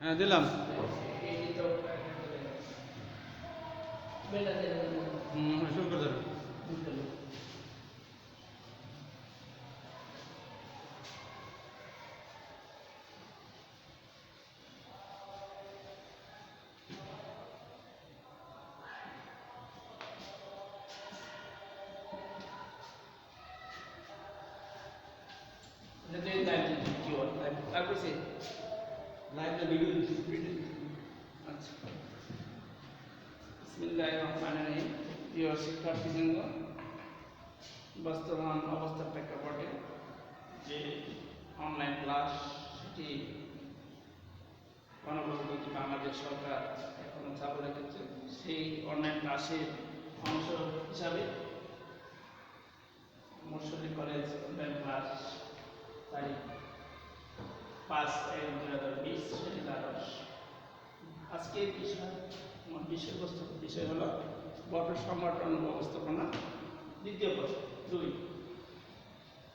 হ্যাঁ দিলাম এই তো বেলা দেন হুম শুরু করে দেবো Nanti live di video, live apa sih? লাইভটা ভিডিও আচ্ছা বিসমিল্লাহির রহমানির রহিম প্রিয় শিক্ষার্থীবৃন্দ বর্তমান অবস্থার প্রেক্ষাপটে যে অনলাইন ক্লাস সেটি গণপ্রজাতন্ত্রী বাংলাদেশ সরকার এখনও চালু রেখেছে সেই অনলাইন ক্লাসের অংশ হিসাবে মুসলি কলেজ অনলাইন ক্লাস তারিখ পাঁচ এক দুই হাজার বিশ দ্বাদশ আজকের বিষয় আমার বিষয়বস্তু বিষয় হলো বটর সংগঠন ব্যবস্থাপনা দ্বিতীয় প্রশ্ন, দুই,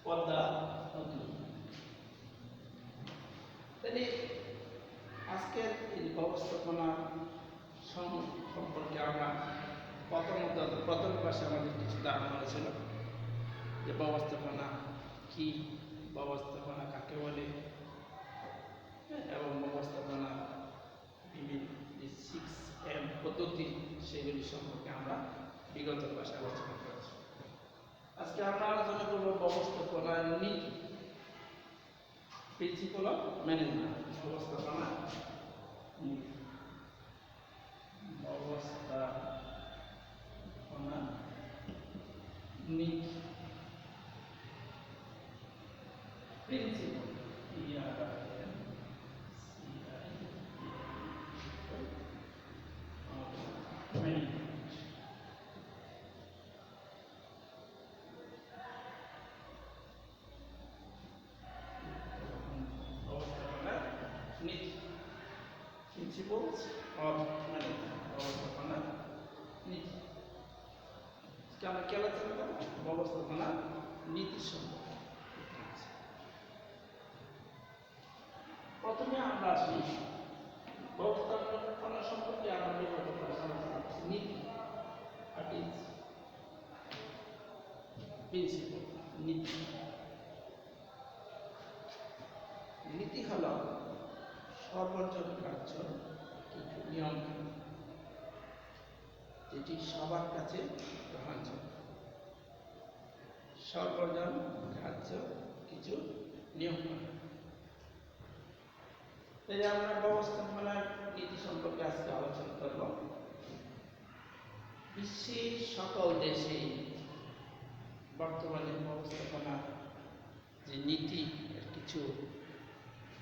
পদ্মা নদী। তাহলে আজকের এই ব্যবস্থাপনা সম- সম্পর্কে আমরা প্রথমত প্রথম ক্লাসে আমাদের কিছু ধারণা ছিল যে ব্যবস্থাপনা কি ব্যবস্থাপনা কাকে বলে এবং ব্যবস্থাপনা সিক্স এম পদ্ধতি, সেগুলি সম্পর্কে আমরা বিগত ক্লাসে আলোচনা করেছি। আজকে আমরা আলোচনা করব ব্যবস্থাপনার নীতি। প্রিন্সিপাল অফ ম্যানেজমেন্ট ব্যবস্থাপনা ব্যবস্থাপনা নীতি। ব্যবস্থাপনা নীতি সম্পর্কে প্রথমে আমরা আসি। ব্যবস্থাপনা সম্পর্কে করছি নীতি নীতি। হল কার্য। নিয়ম যেটি সবার কাছে গ্রহণযোগ্য। সর্বজন কার্য কিছু নিয়ম তাই আমরা ব্যবস্থাপনার নীতি সম্পর্কে আজকে আলোচনা করব। বিশ্বের সকল দেশে বর্তমানে ব্যবস্থাপনা যে নীতি কিছু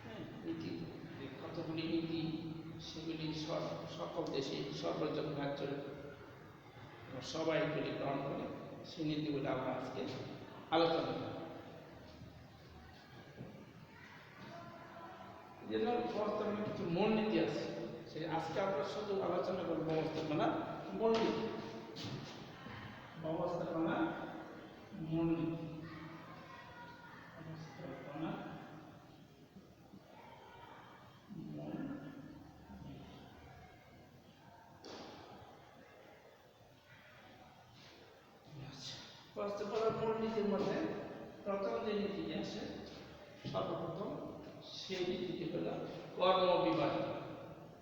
হ্যাঁ, নীতি যে কতগুলি নীতি সেগুলি সকল দেশে সর্বজন রাজ্য সবাই এগুলি গ্রহণ করে সেই নীতিগুলি আমরা আজকে আলোচনা জন্য ব্যবস্থাপনার কিছু মূলনীতি আছে সেই আজকে আমরা শুধু আলোচনা করব ব্যবস্থাপনা ব্যবস্থাপনা মূলনীতি ব্যবস্থাপনা মূলনীতি। ব্যবস্থাপনার মূলনীতির মধ্যে প্রথম যে নীতিটি আসে সর্বপ্রথম সেই নীতিটি হল কর্ম বিভাগ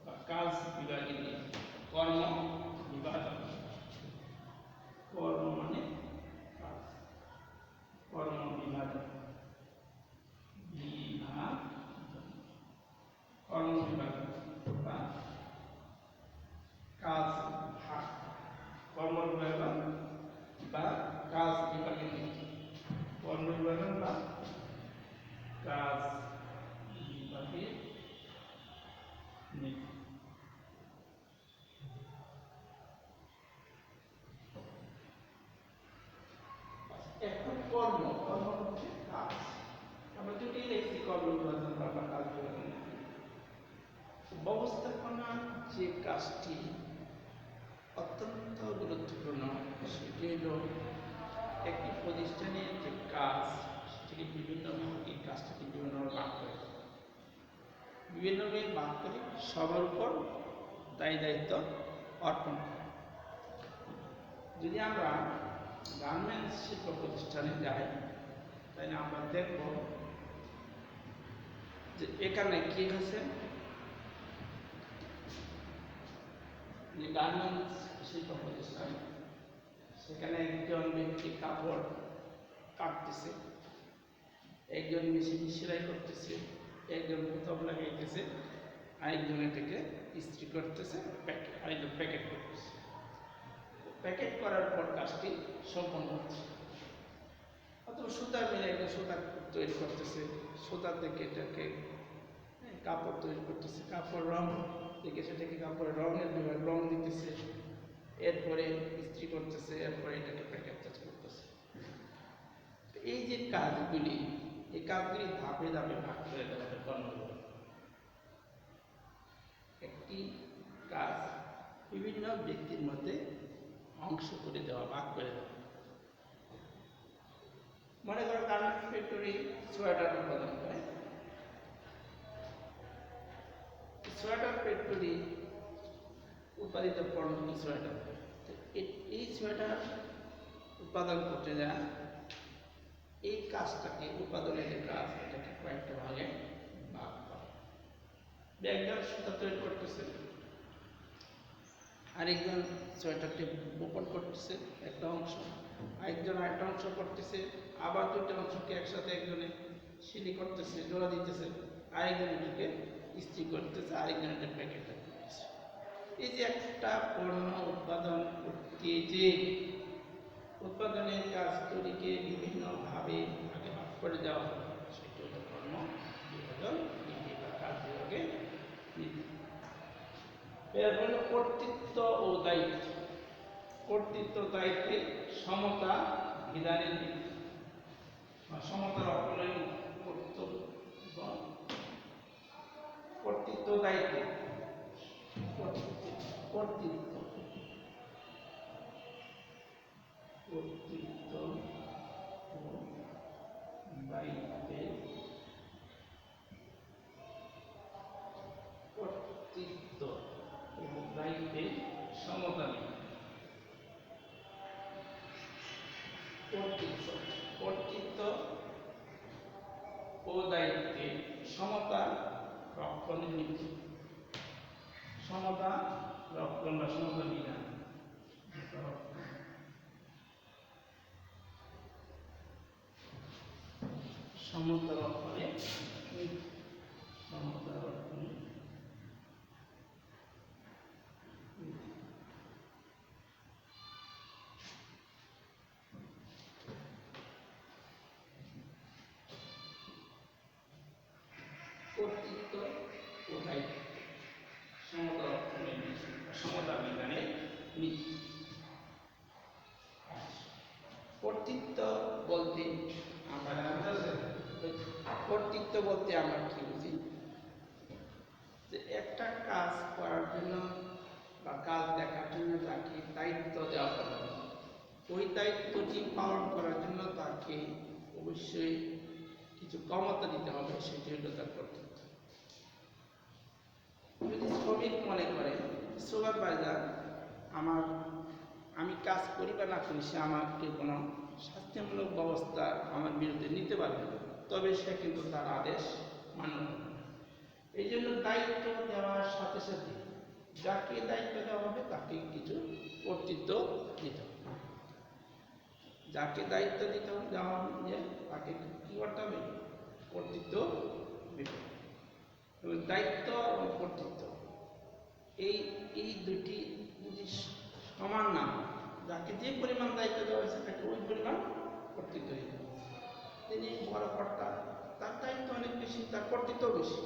বা কাজ বিভাগের নীতি কর্ম বিভাগ কর্ম মানে কাজ কর্ম বিভাগ বিভাগ কর্ম বিভাগ বা কাজ ভাগ কর্ম বিভাগ বা কাজ বিভাগের নীতি কর্ম বিভাগ বা কাজ বিভাগের নীতি এখন কর্ম। কর্ম হচ্ছে কাজ। আমরা দুটি লিখছি কর্ম বিভাজন বা কাজ নীতি। ব্যবস্থাপনা যে কাজটি অত্যন্ত গুরুত্বপূর্ণ, সেটি হল একটি প্রতিষ্ঠানের যে কাজ, সেটিকে বিভিন্ন এই কাজটাকে বিভিন্ন বিভিন্নভাবে ভাগ করে সবার উপর দায়ী দায়িত্ব অর্পণ করে। যদি আমরা গার্মেন্টস শিল্প প্রতিষ্ঠানে যাই, তাহলে আমরা দেখব যে এখানে কি হয়েছে যে গার্মেন্টস শিল্প প্রতিষ্ঠান, সেখানে একজন ব্যক্তি কাপড় কাটতেছে, একজন মেশিন সেলাই করতেছে। একজন বোতাম লাগাইতেছে আরেকজন এটাকে ইস্ত্রি করতেছে প্যাকেট আরেকজন প্যাকেট করতেছে। প্যাকেট করার পর কাজটি সম্পন্ন হচ্ছে। অথবা সুতা মিলে একটা সুতা তৈরি করতেছে সুতা থেকে এটাকে হ্যাঁ, কাপড় তৈরি করতেছে। কাপড় রং থেকে সেটাকে কাপড়ের রঙের রং দিতেছে এরপরে ইস্ত্রি করতেছে এরপরে এটাকে প্যাকেট করতেছে। এই যে কাজগুলি এই কাজগুলি ধাপে ধাপে ভাগ করে দেওয়া কর্মগুলো একটি কাজ বিভিন্ন ব্যক্তির মধ্যে অংশ করে দেওয়া, ভাগ করে দেওয়া। মনে করো গার্মেন্টস ফ্যাক্টরি সোয়েটার উৎপাদন করে। সোয়েটার ফ্যাক্টরি উৎপাদিত পণ্য সোয়েটার এই সোয়েটার উৎপাদন করতে যা এই কাজটাকে উৎপাদনের যে কাজ এটাকে কয়েকটা ভাগে ভাগ করা। একজন সুতা তৈরি করতেছে। আরেকজন সোয়েটারটি বোপন করতেছে, একটা অংশ। আরেকজন আরেকটা অংশ করতেছে, আবার দুইটা অংশকে একসাথে একজনে সিলি করতেছে, জোড়া দিতেছে। আরেকজন এটাকে ইস্ত্রি করতেছে আরেকজন এটা প্যাকেট করতেছে। এই যে একটা পণ্য উৎপাদন করতে যে কাজগুলিকে বিভিন্নভাবে ভাগে ভাগ করে দেওয়া হয়। সেটি হলো কর্ম বিভাজন নীতি বা কাজ বিভাগে নীতি এর হলো কর্তৃত্ব ও দায়িত্ব। কর্তৃত্ব দায়িত্বে সমতা, বিধানের নীতি বা সমতা রক্ষণের কর্তব্য। কর্তৃত্ব দায়িত্বে। কর্তৃত্ব। কর্তৃত্ব। কর্তৃত্ব। ও দায়িত্বে সমতা রক্ষণের নীতি সমতা রক্ষণ বা সমতা বিধান সমতা রক্ষণে। বলতে আমরা কি বুঝি? যে একটা কাজ করার জন্য বা কাজ দেখার জন্য তাকে দায়িত্ব দেওয়া হবে ওই দায়িত্বটি পালন করার জন্য তাকে অবশ্যই কিছু ক্ষমতা দিতে হবে, সেটি হলো তার কর্তৃত্ব যদি শ্রমিক মনে করে, সুপারভাইজার, আমার, আমি কাজ করি বা না করি, সে আমাকে কোনো শাস্তিমূলক ব্যবস্থা আমার বিরুদ্ধে নিতে পারবে না। তবে সে কিন্তু তার আদেশ মানবে এই জন্য দায়িত্ব দেওয়ার সাথে সাথে যাকে দায়িত্ব দেওয়া হবে তাকে কিছু কর্তৃত্ব দিতে হবে। যাকে দায়িত্ব দিতে হবে, দেওয়া হবে তাকে কি করতে হবে? কর্তৃত্ব দিতে হবে। দায়িত্ব এবং কর্তৃত্ব, এই এই দুটি যদি সমান না যাকে যে পরিমাণ দায়িত্ব দেওয়া হয়েছে তাকে ওই পরিমাণ কর্তৃত্ব দিতে হবে। তিনি বড় কর্তা তার দায়িত্ব অনেক বেশি, তার কর্তৃত্ব বেশি।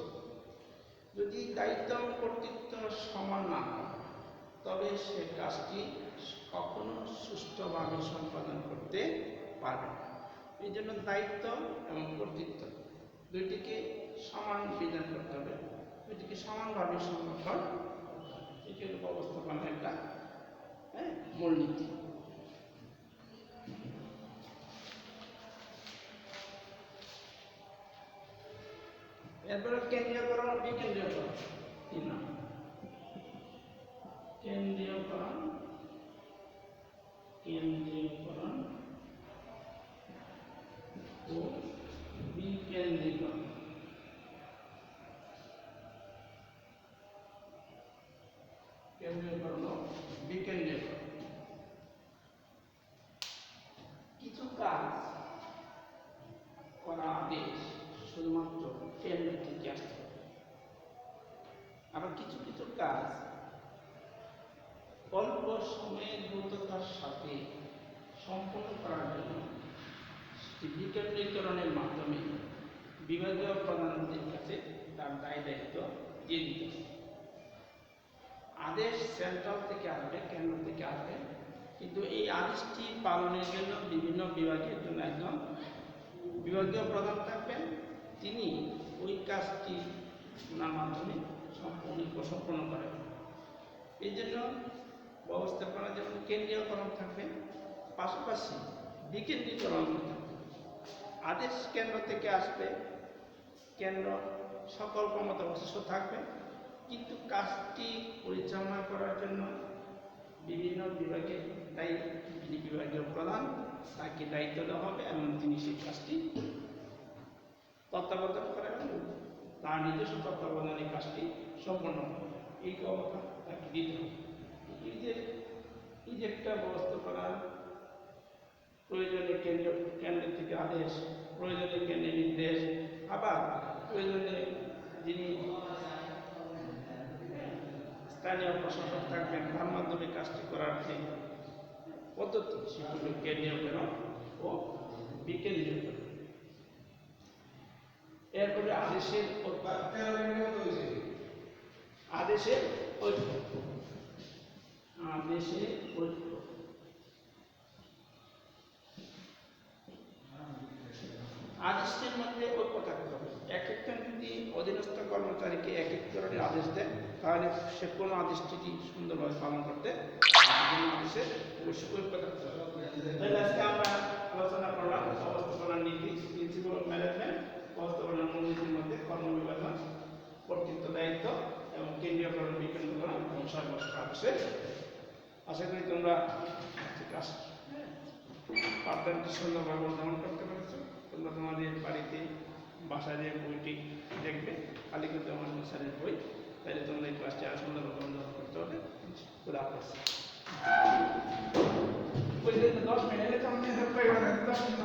যদি দায়িত্ব এবং কর্তৃত্ব সমান না হয়, তবে সে কাজটি কখনো সুষ্ঠুভাবে সম্পাদন করতে পারবে না। এই জন্য দায়িত্ব এবং কর্তৃত্ব দুইটিকে সমান বিধান করতে হবে। দুইটিকে সমানভাবে করতে এটি হলো ব্যবস্থাপনার একটা হ্যাঁ মূলনীতি। विकेंद्रीय प्राण तीन नाम केंद्रीय प्राण केंद्रीय प्राण तो विकेंद्रीय प्राण আবার কিছু কিছু কাজ অল্প সময়ের দ্রুততার সাথে সম্পন্ন করার জন্য বিকেন্দ্রীকরণের মাধ্যমে বিভাগীয় প্রধানদের কাছে তার দায় দায়িত্ব দিয়ে দিতে। আদেশ সেন্ট্রাল থেকে আসবে, কেন্দ্র থেকে আসবে, কিন্তু এই আদেশটি পালনের জন্য বিভিন্ন বিভাগের জন্য একজন বিভাগীয় প্রধান থাকবেন তিনি ওই কাজটি ওনার মাধ্যমে সম্পূর্ণ করেন এই জন্য ব্যবস্থাপনা যেমন কেন্দ্রীয়করণ থাকবে, পাশাপাশি বিকেন্দ্রীকরণ থাকবে। আদেশ কেন্দ্র থেকে আসবে, কেন্দ্র সকল ক্ষমতা অবশিষ্ট থাকবে, কিন্তু কাজটি পরিচালনা করার জন্য বিভিন্ন বিভাগের দায়ী, যিনি বিভাগীয় প্রধান, তাকে দায়িত্ব দেওয়া হবে, এবং তিনি সেই কাজটি তত্ত্বাবধান করেন এবং তার নিজস্ব তত্ত্বাবধানে কাজটি সম্পন্ন এই ক্ষমতা তাকে দিতে হবে। এই যে একটা ব্যবস্থাপনার প্রয়োজনে কেন্দ্র কেন্দ্র থেকে আদেশ প্রয়োজনে কেন্দ্রের নির্দেশ, আবার প্রয়োজনে যিনি স্থানীয় প্রশাসক থাকবেন, তার মাধ্যমে কাজটি করার যে পদ্ধতি সেগুলো কেন্দ্রীয়করণ ও বিকেন্দ্রীয়করণ এরপরে আদেশের আদেশের ঐক্য আদেশের মধ্যে ঐক্য থাকতে হবে? এক একজন যদি অধীনস্থ কর্মচারীকে এক এক ধরনের আদেশ দেয় তাহলে সে কোনো আদেশটি সুন্দরভাবে পালন করতে আদেশের অবশ্যই ঐক্য থাকতে হবে? আজকে আমরা আলোচনা করলাম ব্যবস্থাপনার নীতি প্রিন্সিপাল ম্যানেজমেন্ট ব্যবস্থাপনার মূলনীতির মধ্যে কর্মবিভাজন, কর্তৃত্ব, দায়িত্ব এবং কেন্দ্রীয়করণ বিকেন্দ্রীকরণ এবং সর্বস্ব আদেশের আশা করি তোমরা পাঠদানটি সুন্দরভাবে অনুধাবন করতে পেরেছ। তোমরা তোমাদের বাড়িতে বাসায় যে বইটি দেখবে। খালি কিন্তু আমার স্যারের বই। তাহলে তোমরা এই ক্লাসটি আরও সুন্দরভাবে অনুধাবন করতে হবে খুদা হাফেজ। ওই যে দশ মিনিট দশ মিনিট